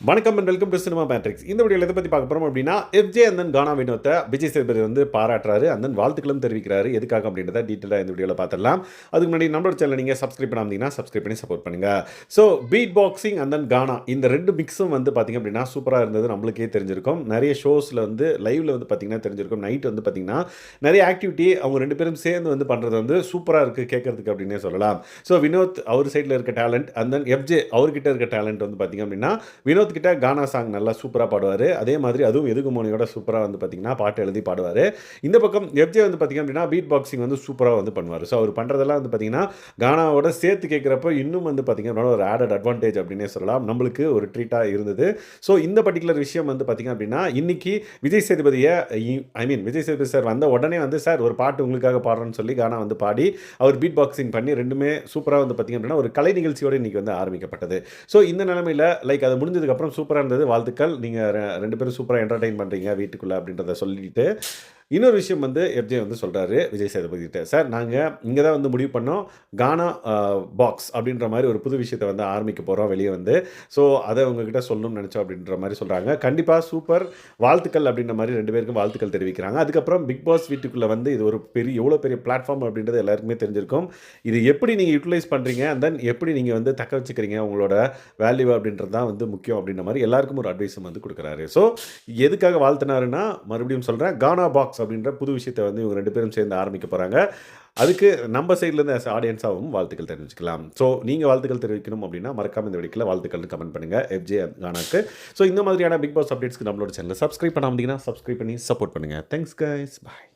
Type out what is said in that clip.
வணக்கம் and welcome to cinema matrix இந்த வீடியோவில் எதை பற்றி பார்க்க போகிறோம் அப்படின்னா எஃப்ஜே அந்தன் கானா வினோத்தை விஜய் சேதுபதி வந்து பாராட்டுறாரு அந்தன் வாழ்த்துக்களும் தெரிவிக்கிறாரு. எதுக்காக அப்படின்றத டீட்டெயிலாக இந்த வீடியோவில் பார்த்துடலாம். அதுக்கு முன்னாடி நம்மளோட சேனல் நீங்கள் சப்ஸ்கிரைப் பண்ணாமதிங்கன்னா சப்ஸ்கிரைப் பண்ணி சப்போர்ட் பண்ணுங்கள் so beat boxing and then கானா இந்த ரெண்டு மிக்ஸும் வந்து பார்த்திங்க அப்படின்னா சூப்பராக இருந்தது நம்மளுக்கே தெரிஞ்சிருக்கும். நிறைய ஷோஸில் வந்து லைவில் வந்து பார்த்திங்கன்னா தெரிஞ்சிருக்கும். நைட் வந்து பார்த்திங்கன்னா நிறைய ஆக்டிவிட்டி அவங்க ரெண்டு பேரும் சேர்ந்து வந்து பண்ணுறது வந்து சூப்பராக இருக்குது கேட்கறதுக்கு அப்படின்னே சொல்லலாம். ஸோ வினோத் அவர் சைடில் இருக்க டேலண்ட் அண்ட் தென் எஃப்ஜே அவர்கிட்ட இருக்க டேலண்ட் வந்து பார்த்திங்க அப்படின்னா வினோத் கிட்ட கானா சாங் நல்லா சூப்பராக பாடுவார். அதே மாதிரி அதுவும் எதுகு மோனியோட சூப்பராக வந்து பார்த்திங்கன்னா பாட்டு எழுதி பாடுவார். இந்த பக்கம் எஃப்ஜே வந்து பார்த்திங்க அப்படின்னா பீட் பாக்ஸிங் வந்து சூப்பராக வந்து பண்ணுவார். ஸோ அவர் பண்ணுறதெல்லாம் வந்து பார்த்திங்கன்னா கானாவோட சேர்த்து கேட்குறப்போ இன்னும் வந்து பார்த்திங்க அப்படின்னா ஒரு ஆடட் அட்வான்டேஜ் அப்படின்னே சொல்லலாம். நம்மளுக்கு ஒரு ட்ரீட்டாக இருந்தது. ஸோ இந்த பர்டிகுலர் விஷயம் வந்து பார்த்திங்க அப்படின்னா இன்னைக்கு Vijay சேதுபதியை I mean Vijay Sethupathi sir வந்த உடனே வந்து சார் ஒரு பாட்டு உங்களுக்காக பாடுறேன்னு சொல்லி கானா வந்து பாடி அவர் பீட் பாக்ஸிங் பண்ணி ரெண்டுமே சூப்பராக வந்து பார்த்திங்க அப்படின்னா ஒரு கலை நிகழ்ச்சியோடு இன்றைக்கி வந்து ஆரம்பிக்கப்பட்டது. ஸோ இந்த நிலமையில் லைக் அது அதுக்கப்புறம் சூப்பராக இருந்தது. வாழ்த்துக்கள். நீங்கள் ரெண்டு பேரும் சூப்பராக என்டர்டெயின் பண்ணுறீங்க வீட்டுக்குள்ளே அப்படின்றத சொல்லிட்டு. இன்னொரு விஷயம் வந்து எஃப்ஜே வந்து சொல்கிறாரு விஜய் சேதுபதி கிட்ட. சார் நாங்கள் இங்கே தான் வந்து முடிவு பண்ணோம். கானா பாக்ஸ் அப்படின்ற மாதிரி ஒரு புது விஷயத்தை வந்து ஆரம்பிக்க போகிறோம் வெளியே வந்து. ஸோ அதை உங்ககிட்ட சொல்லணும்னு நினச்சோம் அப்படின்ற மாதிரி சொல்கிறாங்க கண்டிப்பாக சூப்பர் வாழ்த்துக்கள் அப்படின்ற மாதிரி ரெண்டு பேருக்கும் வாழ்த்துக்கள் தெரிவிக்கிறாங்க. அதுக்கப்புறம் பிக் பாஸ் வீட்டுக்குள்ளே வந்து இது ஒரு பெரிய எவ்வளோ பெரிய பிளாட்ஃபார்ம் அப்படின்றது எல்லாருக்குமே தெரிஞ்சிருக்கும். இது எப்படி நீங்கள் யூட்டிலைஸ் பண்ணுறீங்க அண்ட் தென் எப்படி நீங்கள் வந்து தக்க வச்சுக்கிறீங்க? உங்களோட வேல்யூ அப்படின்றது தான் வந்து முக்கியம் அப்படின்ற மாதிரி எல்லாருக்கும் ஒரு அட்வைஸும் வந்து கொடுக்குறாரு. ஸோ எதுக்காக வாழ்த்தினாருன்னா மறுபடியும் சொல்கிறேன் கானா பாக்ஸ் அப்படின்ற புது விஷயத்தை வந்து இவங்க ரெண்டு பேரும் சேர்ந்து ஆரம்பிக்க போகிறாங்க அதுக்கு நம்ம சைட்லேருந்து ஆஸ் ஆடியன்ஸாகவும் வாழ்த்துக்கள் தெரிவிச்சுக்கலாம். ஸோ நீங்கள் வாழ்த்துக்கள் தெரிவிக்கணும் அப்படின்னா மறக்காமல் இந்த வீடியோவில் வாழ்த்துக்கள்னு கமெண்ட் பண்ணுங்கள் எஃப்ஜே கானாக்கு. ஸோ இந்த மாதிரியான பிக் பாஸ் அப்டேட்ஸ்க்கு நம்மளோட சேனலை சப்ஸ்கிரைப் பண்ணாமதிங்கன்னா சப்ஸ்கிரைப் பண்ணி சப்போர்ட் பண்ணுங்கள் தேங்க்ஸ் கைஸ் பாய்